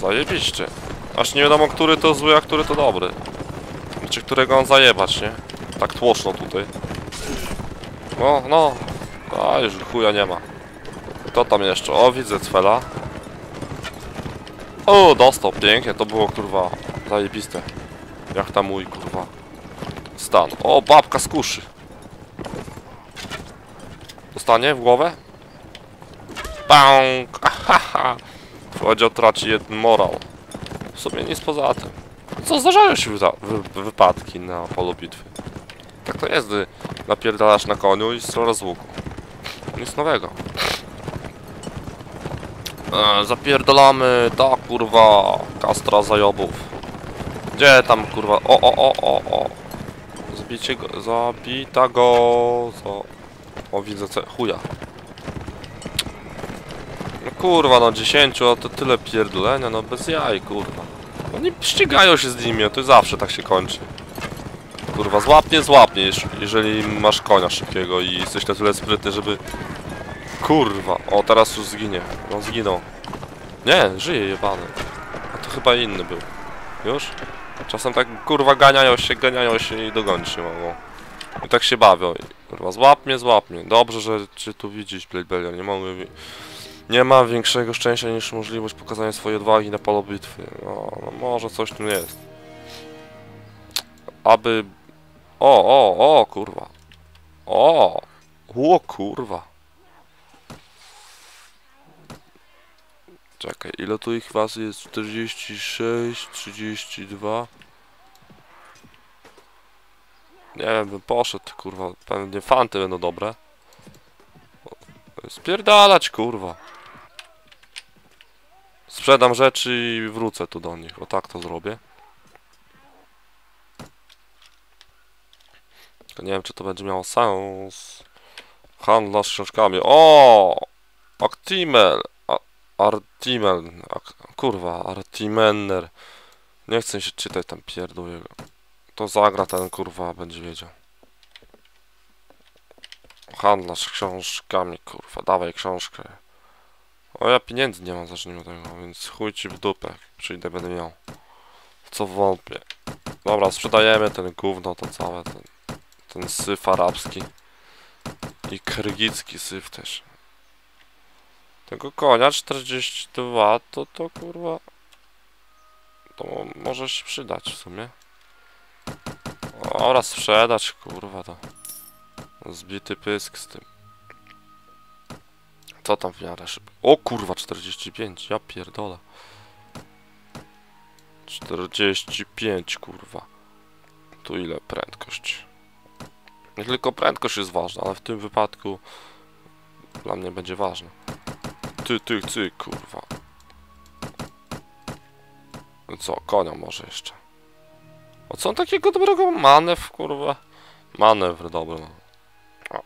Zajebiście. Aż nie wiadomo, który to zły, a który to dobry. Czy którego on zajebać, nie? Tak tłoczno tutaj. No, no. A, już chuja nie ma. Kto tam jeszcze? O, widzę Cwela. O, dostał, pięknie, to było kurwa zajebiste. Jak tam mój kurwa stan. O, babka z kuszy. Dostanie w głowę? Bang! Ahaha! Powiedział, traci jeden morał. W sumie nic poza tym. Co, zdarzają się wy wypadki na polu bitwy. Tak to jest, gdy napierdalasz na koniu i strzelasz z łuku. Nic nowego. E, zapierdalamy, tak kurwa, kastra zajobów. Gdzie tam kurwa, o o o o o. Zbicie go, zabita go, co? O widzę ce, chuja. Kurwa, no 10, a to tyle pierdolenia, no bez jaj, kurwa. Oni ścigają się z nimi, a to zawsze tak się kończy. Kurwa, złapnie, złapnie, jeż- jeżeli masz konia szybkiego i jesteś na tyle sprytny, żeby... Kurwa, o teraz już zginie. No zginął. Nie, żyje jebany. A to chyba inny był. Już? Czasem tak kurwa ganiają się, ganiają się i dogonić nie mogą. I tak się bawią. Kurwa, złap mnie, złap mnie. Dobrze, że cię tu widzieć, Blade Nie mogę... Nie ma większego szczęścia niż możliwość pokazania swojej odwagi na polu bitwy. No, no może coś tu jest. Aby... O, o, o, kurwa. O! O, kurwa. Czekaj, ile tu ich was jest? 46, 32. Nie wiem, bym poszedł, kurwa. Pewnie fanty będą dobre. Spierdalać, kurwa. Sprzedam rzeczy i wrócę tu do nich. O tak to zrobię. Nie wiem, czy to będzie miało sens. Handlarz książkami. O! Actimel. Artimel. Kurwa, Artimenner. Nie chcę się czytać tam pierdół jego. To zagra ten kurwa, będzie wiedział. Handlarz książkami, kurwa, dawaj książkę. O, ja pieniędzy nie mam, zacznijmy od tego, więc chuj ci w dupę, przyjdę, będę miał. Co wątpię. Dobra, sprzedajemy ten gówno, to całe, ten, ten syf arabski. I kyrgyzski syf też. Tego konia 42 to to kurwa to mo- może się przydać w sumie. Oraz sprzedać kurwa to. Zbity pysk z tym. Co tam w miarę szybko? O kurwa 45, ja pierdolę. 45 kurwa. Tu ile prędkość? Nie tylko prędkość jest ważna, ale w tym wypadku dla mnie będzie ważne. Ty, ty, ty, kurwa. No Co, konia może jeszcze. O co on takiego dobrego manewr, kurwa? Manewr dobry. O,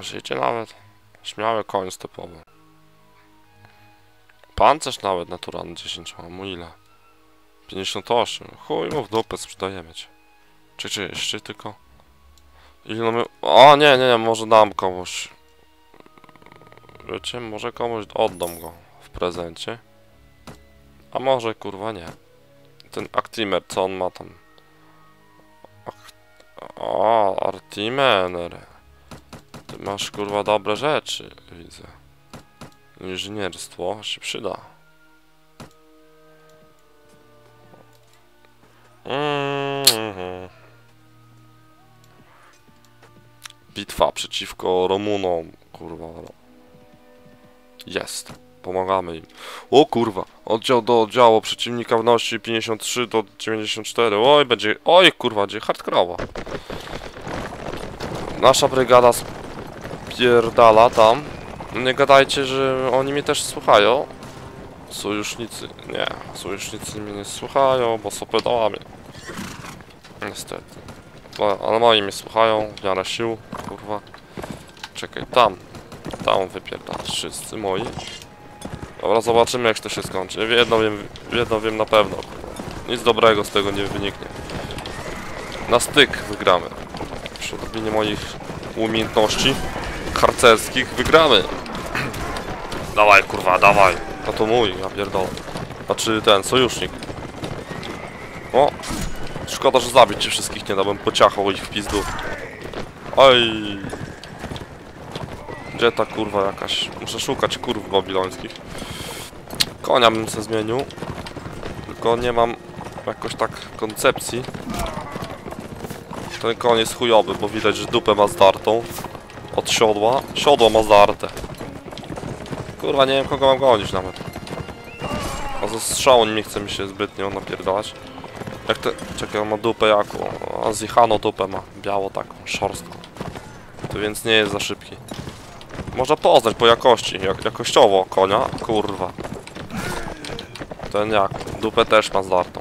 życie nawet. Śmiały koń stepowy. Pancerz nawet naturalny 10 ma. Mu ile? 58. Chuj mu w dupę sprzedajemy cię. Czy, czy jeszcze tylko? Ile my... O nie, nie, nie, może dam komuś. Wiecie, może komuś oddam go w prezencie. A może kurwa nie. Ten Actimer, co on ma tam? Ak- O, Artimener. Ty masz kurwa dobre rzeczy, widzę. Inżynierstwo się przyda. Mhm. Bitwa przeciwko Romunom, kurwa. Jest. Pomagamy im. O kurwa, oddział do oddziału przeciwnika w nosi 53 do 94. Oj, będzie, oj kurwa, będzie hardkorowo. Nasza brygada spierdala tam. Nie gadajcie, że oni mnie też słuchają. Sojusznicy, nie, sojusznicy mnie nie słuchają, bo są pedałami. Niestety. Ale moi mnie słuchają, w miarę sił, kurwa. Czekaj, tam. Tam wypierdalasz wszyscy moi. Dobra, zobaczymy jak to się skończy. Jedno wiem, jedno wiem na pewno. Nic dobrego z tego nie wyniknie. Na styk wygramy. Przy odrobinie moich umiejętności harcerskich wygramy. dawaj kurwa, dawaj. No to mój, ja pierdolę. Znaczy ten, sojusznik. O! Szkoda, że zabić ci wszystkich nie da, bym pociachał ich w pizdu. Oj! Gdzie ta kurwa jakaś? Muszę szukać kurw babilońskich. Konia bym se zmienił. Tylko nie mam jakoś tak koncepcji. Ten koń jest chujowy, bo widać, że dupę ma zdartą. Od siodła. Siodło ma zdarte. Kurwa, nie wiem kogo mam gonić nawet. A ze strzału nie chce mi się zbytnio napierdalać. Jak te... Czekaj, on ma dupę jaką? A zjechano dupę ma. Biało taką, szorstką. To więc nie jest za szybki. Można poznać po jakości. Jak, jakościowo konia. Kurwa. Ten jak? Dupę też ma zdartą.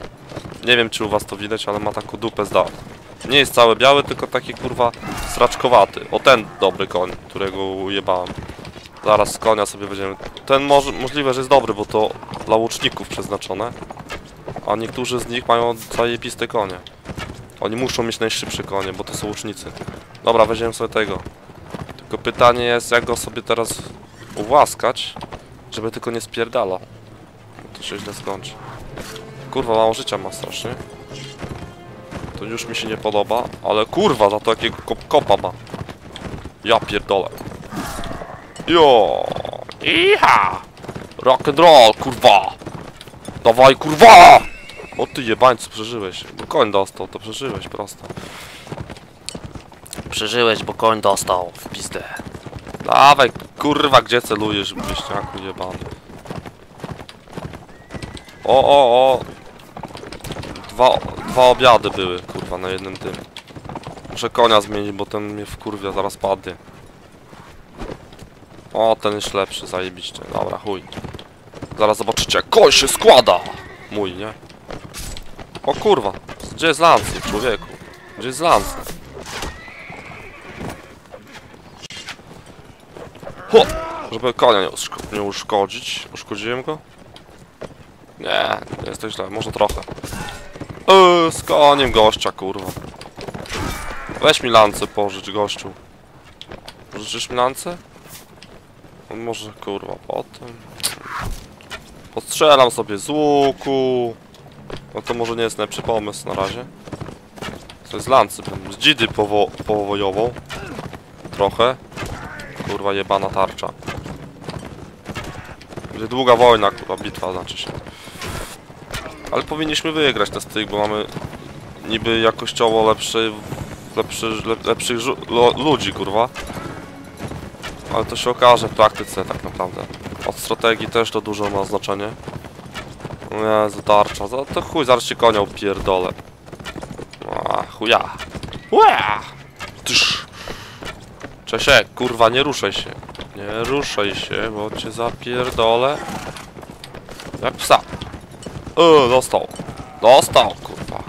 Nie wiem czy u was to widać, ale ma taką dupę zdartą. Nie jest cały biały, tylko taki kurwa sraczkowaty. O ten dobry koń, którego ujebałem. Zaraz konia sobie będziemy... Ten może, możliwe, że jest dobry, bo to dla łuczników przeznaczone. A niektórzy z nich mają zajebiste konie. Oni muszą mieć najszybsze konie, bo to są łucznicy. Dobra, weźmiemy sobie tego. Tylko pytanie jest, jak go sobie teraz ułaskać, żeby tylko nie spierdalał. Bo To się źle skończy. Kurwa, mało życia ma strasznie. To już mi się nie podoba, ale kurwa, za to jakiego kop kopa ma. Ja pierdolę. Jo! Iha! Rock and roll, kurwa! Dawaj, kurwa! O ty jebańcu, przeżyłeś. Bo koń dostał, to przeżyłeś prosto. Przeżyłeś, bo koń dostał w pizdę. Dawaj, kurwa, gdzie celujesz, wieśniaku jebany? O, o, o! Dwa, dwa obiady były, kurwa, na jednym tym. Muszę konia zmienić, bo ten mnie wkurwia, zaraz padnie. O, ten jest lepszy, zajebiście. Dobra, chuj. Zaraz zobaczycie, jak koń się składa! Mój, nie? O kurwa, gdzie jest lance, człowieku? Gdzie jest lance? Ho! Żeby konia nie, uszko nie uszkodzić. Uszkodziłem go? Nie, nie jest to źle, może trochę. Yy, z koniem gościa, kurwa. Weź mi lance pożycz, gościu. Pożyczysz mi lance? No może, kurwa, potem. Postrzelam sobie z łuku. No to może nie jest najlepszy pomysł na razie. To jest lancy, z dzidy powo powojową. Trochę. Kurwa jebana tarcza. Będzie długa wojna, kurwa, bitwa znaczy się. Ale powinniśmy wygrać te styk, bo mamy niby jakościowo lepszy, lepszy, lep, lepszych ludzi, kurwa. Ale to się okaże w praktyce tak naprawdę. Od strategii też to dużo ma znaczenie. O Jezu, tarcza. Za- To chuj, zaraz się konia upierdolę. A, chuja. Ua! Tysz. Czesiek, kurwa, nie ruszaj się. Nie ruszaj się, bo cię zapierdolę. Jak psa. O, dostał. Dostał, kurwa.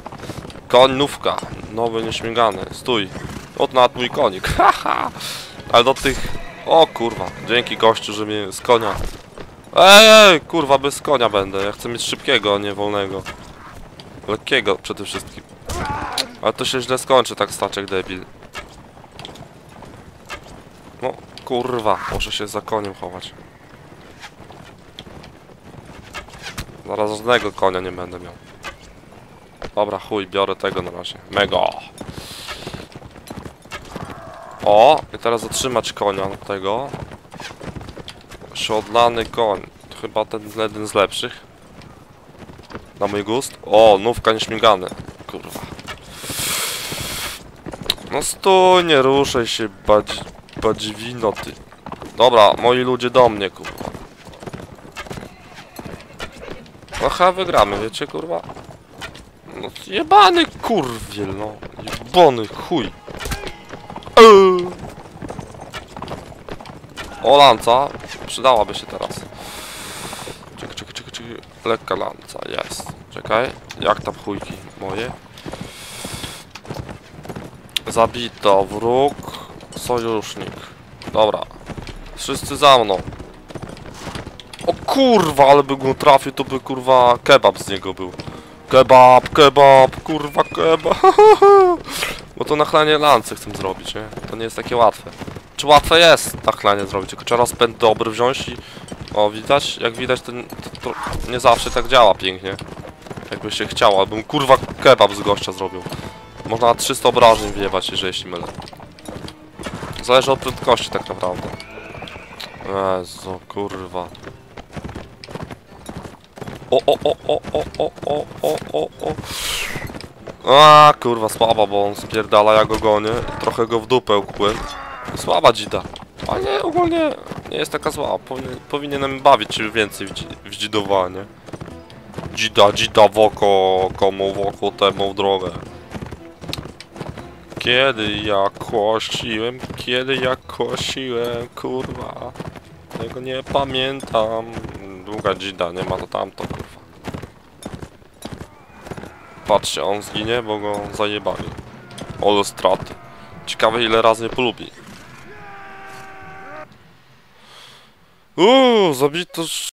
Koń nówka. Nowy, nieśmigany. Stój. Od nawet mój konik. Haha. Ale do tych... O kurwa. Dzięki gościu, że mnie z konia... Ej, kurwa, bez konia będę. Ja chcę mieć szybkiego, a nie wolnego. Lekkiego przede wszystkim. Ale to się źle skończy, tak staczek debil. No, kurwa, muszę się za koniem chować. Zaraz żadnego konia nie będę miał. Dobra, chuj, biorę tego na razie. Mega! O, i teraz zatrzymać konia tego. Siodlany koń. To chyba ten jeden z lepszych. Na mój gust. O, nówka nieśmigany. Kurwa. No stój, nie ruszaj się, badzi, badziwino ty. Dobra, moi ludzie do mnie, kurwa. Chyba wygramy, wiecie, kurwa? No jebany kurwiel, no. Jebany chuj. Eee. O, lanca. Przydałaby się teraz. Czekaj, czekaj, czekaj, czekaj. Lekka lanca, jest. Czekaj, jak tam chujki moje? Zabito, wróg, sojusznik. Dobra. Wszyscy za mną. Kurwa, ale by go trafił, to by kurwa kebab z niego był. Kebab, kebab, kurwa kebab. Bo to nachlanie lance chcę zrobić, nie? To nie jest takie łatwe. Czy łatwe jest nachlanie zrobić, tylko trzeba rozpęd dobry wziąć i O, widać? Jak widać, ten, to, to nie zawsze tak działa pięknie. Jakby się chciało, abym kurwa kebab z gościa zrobił. Można na 300 obrażeń wjebać, jeżeli się mylę. Zależy od prędkości tak naprawdę. Jezu, kurwa. O, o, o, o, o, o, o, o, o, o. A, kurwa, słaba, bo on spierdala, ja go gonię. Trochę go w dupę ukłem. Słaba dzida. A nie, ogólnie nie jest taka zła. Powinien, powinienem bawić się więcej w, w dzidowanie. Dzida, dzida w oko, komu w oko, temu w drogę. Kiedy ja kłosiłem, kiedy ja kłosiłem, kurwa. Tego nie pamiętam. Długa dzida, nie ma to tamto, kurwa. Patrzcie, on zginie, bo go zajebali. Ole straty. Ciekawe ile razy polubi. Uuu, zabito